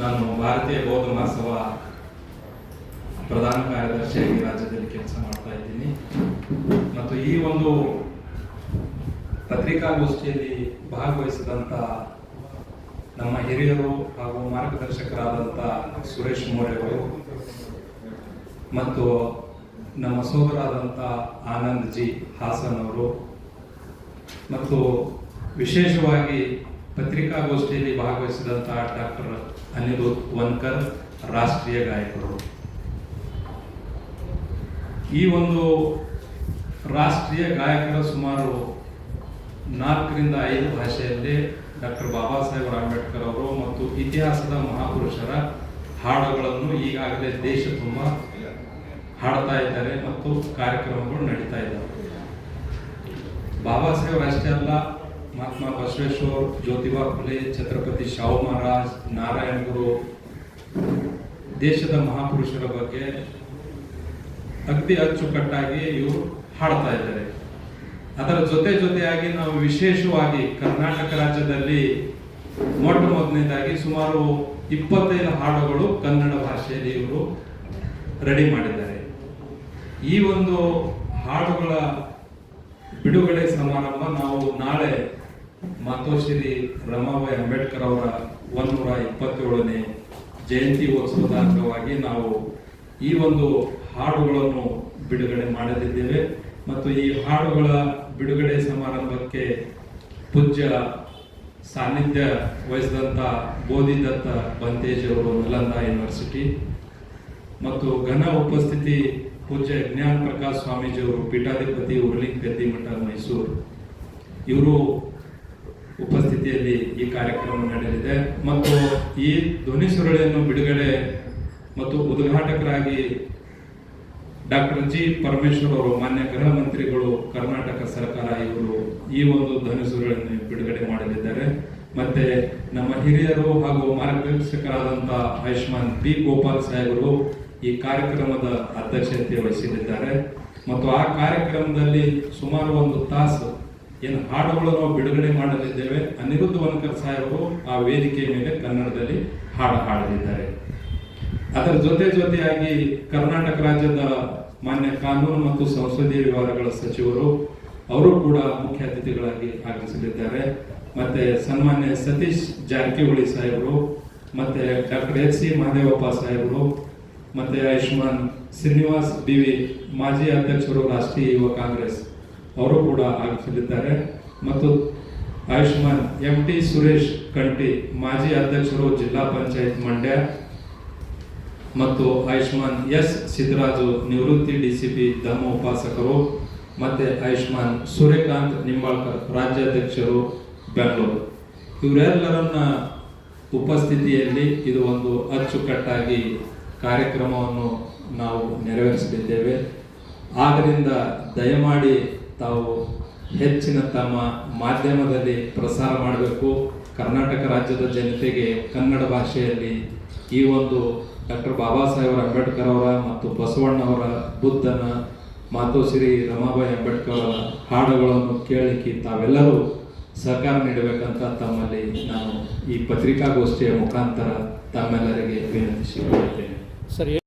ನಾನು ಭಾರತೀಯ ಬೌದ್ಧ ಮಹಾಸಭ ಪ್ರಧಾನ ಕಾರ್ಯದರ್ಶಿಯಾಗಿ ರಾಜ್ಯದಲ್ಲಿ ಕೆಲಸ ಮಾಡ್ತಾ ಇದ್ದೀನಿ. ಮತ್ತು ಈ ಒಂದು ಪತ್ರಿಕಾಗೋಷ್ಠಿಯಲ್ಲಿ ಭಾಗವಹಿಸಿದಂಥ ನಮ್ಮ ಹಿರಿಯರು ಹಾಗೂ ಮಾರ್ಗದರ್ಶಕರಾದಂಥ ಸುರೇಶ್ ಮೋರೆ ಅವರು ಮತ್ತು ನಮ್ಮ ಸೋದರಾದಂಥ ಆನಂದ್ ಜಿ ಹಾಸನ್ ಅವರು ಮತ್ತು ವಿಶೇಷವಾಗಿ ಪತ್ರಿಕಾಗೋಷ್ಠಿಯಲ್ಲಿ ಭಾಗವಹಿಸಿದಂತಹ ಡಾಕ್ಟರ್ ಅನಿರುದ್ ವನ್ಕರ್, ರಾಷ್ಟ್ರೀಯ ಗಾಯಕರು. ಈ ಒಂದು ರಾಷ್ಟ್ರೀಯ ಗಾಯಕರ ಸುಮಾರು ನಾಲ್ಕರಿಂದ ಐದು ಭಾಷೆಯಲ್ಲಿ ಡಾಕ್ಟರ್ ಬಾಬಾ ಸಾಹೇಬ್ ಅಂಬೇಡ್ಕರ್ ಅವರು ಮತ್ತು ಇತಿಹಾಸದ ಮಹಾಪುರುಷರ ಹಾಡುಗಳನ್ನು ಈಗಾಗಲೇ ದೇಶ ತುಂಬ ಹಾಡ್ತಾ ಇದ್ದಾರೆ ಮತ್ತು ಕಾರ್ಯಕ್ರಮಗಳು ನಡೀತಾ ಇದ್ದಾರೆ ಬಾಬಾ ಸಾಹೇಬ್ ಅಷ್ಟೇ ಅಲ್ಲ ಮಹಾತ್ಮ ಬಸವೇಶ್ವರ ಜ್ಯೋತಿಬಾ ಫುಲೆ, ಛತ್ರಪತಿ ಶಾಹು ಮಹಾರಾಜ್, ನಾರಾಯಣ ಗುರು, ದೇಶದ ಮಹಾಪುರುಷರ ಬಗ್ಗೆ ಅಗ್ದಿ ಅಚ್ಚುಕಟ್ಟಾಗಿ ಇವರು ಹಾಡ್ತಾ ಇದ್ದಾರೆ. ಅದರ ಜೊತೆ ಜೊತೆಯಾಗಿ ನಾವು ವಿಶೇಷವಾಗಿ ಕರ್ನಾಟಕ ರಾಜ್ಯದಲ್ಲಿ ಮೊಟ್ಟ ಮೊದಲನೇದಾಗಿ ಸುಮಾರು ಇಪ್ಪತ್ತೈದು ಹಾಡುಗಳು ಕನ್ನಡ ಭಾಷೆಯಲ್ಲಿ ಇವರು ರೆಡಿ ಮಾಡಿದ್ದಾರೆ. ಈ ಒಂದು ಹಾಡುಗಳ ಬಿಡುಗಡೆ ಸಮಾರಂಭ ನಾವು ನಾಳೆ ಮಾತೋಶ್ರೀ ರಮಾಬಾಯಿ ಅಂಬೇಡ್ಕರ್ ಅವರ ಒಂದೂರ ಇಪ್ಪತ್ತೇಳನೇ ಜಯಂತಿ ಉತ್ಸವದ ಅಂಗವಾಗಿ ನಾವು ಈ ಒಂದು ಹಾಡುಗಳನ್ನು ಬಿಡುಗಡೆ ಮಾಡಲಿದ್ದೇವೆ ಮತ್ತು ಈ ಹಾಡುಗಳ ಬಿಡುಗಡೆ ಸಮಾರಂಭಕ್ಕೆ ಪೂಜ್ಯ ಸಾನ್ನಿಧ್ಯ ವಹಿಸಿದಂಥ ಬೋಧಿದತ್ತ ಬಂತೇಜ್ ಅವರು ನಲಂದ ಯೂನಿವರ್ಸಿಟಿ ಮತ್ತು ಘನ ಉಪಸ್ಥಿತಿ ಪೂಜ್ಯ ಜ್ಞಾನ ಪ್ರಕಾಶ್ ಸ್ವಾಮೀಜಿಯವರು ಪೀಠಾಧಿಪತಿ ಉರ್ಲಿಂಗ್ ಗದ್ದಿಮಠ ಮೈಸೂರು. ಇವರು ಉಪಸ್ಥಿತಿಯಲ್ಲಿ ಈ ಕಾರ್ಯಕ್ರಮ ನಡೆಯಲಿದೆ. ಮತ್ತು ಈ ಧ್ವನಿ ಸುರುಳಿಯನ್ನು ಬಿಡುಗಡೆ ಮತ್ತು ಉದ್ಘಾಟಕರಾಗಿ ಡಾಕ್ಟರ್ ಜಿ ಪರಮೇಶ್ವರ್ ಅವರು, ಮಾನ್ಯ ಗೃಹ ಮಂತ್ರಿಗಳು, ಕರ್ನಾಟಕ ಸರ್ಕಾರ ಇವರು ಈ ಒಂದು ಧ್ವನಿ ಸುರುಳಿಯನ್ನು ಬಿಡುಗಡೆ ಮಾಡಲಿದ್ದಾರೆ. ಮತ್ತೆ ನಮ್ಮ ಹಿರಿಯರು ಹಾಗೂ ಮಾರ್ಗದರ್ಶಕರಾದಂತಹ ಆಯುಷ್ಮಾನ್ ಬಿ ಗೋಪಾಲ್ ಸಾಹೇಬರು ಈ ಕಾರ್ಯಕ್ರಮದ ಅಧ್ಯಕ್ಷತೆ ವಹಿಸಲಿದ್ದಾರೆ. ಮತ್ತು ಆ ಕಾರ್ಯಕ್ರಮದಲ್ಲಿ ಸುಮಾರು ಒಂದು ತಾಸು ಏನು ಹಾಡುಗಳನ್ನು ಬಿಡುಗಡೆ ಮಾಡಲಿದ್ದೇವೆ. ಅನಿರುದ್ಧ ವನಕರ್ ಸಾಹೇಬರು ಆ ವೇದಿಕೆಯ ಮೇಲೆ ಕನ್ನಡದಲ್ಲಿ ಹಾಡು ಹಾಡಲಿದ್ದಾರೆ. ಅದರ ಜೊತೆ ಜೊತೆಯಾಗಿ ಕರ್ನಾಟಕ ರಾಜ್ಯದ ಮಾನ್ಯ ಕಾನೂನು ಮತ್ತು ಸಂಸದೀಯ ವ್ಯವಹಾರಗಳ ಸಚಿವರು ಅವರು ಕೂಡ ಮುಖ್ಯ ಅತಿಥಿಗಳಾಗಿ ಆಗಮಿಸಲಿದ್ದಾರೆ. ಮತ್ತೆ ಸನ್ಮಾನ್ಯ ಸತೀಶ್ ಜಾರಕಿಹೊಳಿ ಸಾಹೇಬರು, ಮತ್ತೆ ಡಾಕ್ಟರ್ ಎಚ್ ಸಿ ಮಹದೇವಪ್ಪ ಸಾಹೇಬರು, ಮತ್ತೆ ಆಯುಷ್ಮಾನ್ ಶ್ರೀನಿವಾಸ್ ಬಿ ವಿ ಮಾಜಿ ಅಧ್ಯಕ್ಷರು ರಾಷ್ಟ್ರೀಯ ಯುವ ಕಾಂಗ್ರೆಸ್ ಅವರು ಕೂಡ ಆಗಮಿಸಲಿದ್ದಾರೆ. ಮತ್ತು ಆಯುಷ್ಮಾನ್ ಎಂ ಟಿ ಸುರೇಶ್ ಕಂಟಿ ಮಾಜಿ ಅಧ್ಯಕ್ಷರು ಜಿಲ್ಲಾ ಪಂಚಾಯತ್ ಮಂಡ್ಯ ಮತ್ತು ಆಯುಷ್ಮಾನ್ ಎಸ್ ಸಿದ್ದರಾಜು ನಿವೃತ್ತಿ ಡಿಸಿಪಿ ಧಮ್ಮ ಉಪಾಸಕರು ಮತ್ತು ಆಯುಷ್ಮಾನ್ ಸೂರ್ಯಕಾಂತ್ ನಿಂಬಾಳ್ಕರ್ ರಾಜ್ಯಾಧ್ಯಕ್ಷರು ಬೆಂಗಳೂರು. ಇವರೆಲ್ಲರನ್ನ ಉಪಸ್ಥಿತಿಯಲ್ಲಿ ಇದು ಒಂದು ಅಚ್ಚುಕಟ್ಟಾಗಿ ಕಾರ್ಯಕ್ರಮವನ್ನು ನಾವು ನೆರವೇರಿಸಲಿದ್ದೇವೆ. ಆದ್ದರಿಂದ ದಯಮಾಡಿ ತಾವು ಹೆಚ್ಚಿನ ತಮ್ಮ ಮಾಧ್ಯಮದಲ್ಲಿ ಪ್ರಸಾರ ಮಾಡಬೇಕು. ಕರ್ನಾಟಕ ರಾಜ್ಯದ ಜನತೆಗೆ ಕನ್ನಡ ಭಾಷೆಯಲ್ಲಿ ಈ ಒಂದು ಡಾಕ್ಟರ್ ಬಾಬಾ ಸಾಹೇಬ್ ಅಂಬೇಡ್ಕರ್ ಅವರ ಮತ್ತು ಬಸವಣ್ಣವರ ಬುದ್ಧನ, ಮಾತೋಶ್ರೀ ರಮಾಬಾಯಿ ಅಂಬೇಡ್ಕರ್ ಅವರ ಹಾಡುಗಳನ್ನು ಕೇಳಲಿಕ್ಕೆ ತಾವೆಲ್ಲರೂ ಸಹಕಾರ ನೀಡಬೇಕಂತ ತಮ್ಮಲ್ಲಿ ನಾನು ಈ ಪತ್ರಿಕಾಗೋಷ್ಠಿಯ ಮುಖಾಂತರ ತಮ್ಮೆಲ್ಲರಿಗೆ ವಿನಂತಿಸಿಕೊಳ್ಳುತ್ತೇನೆ. ಸರ್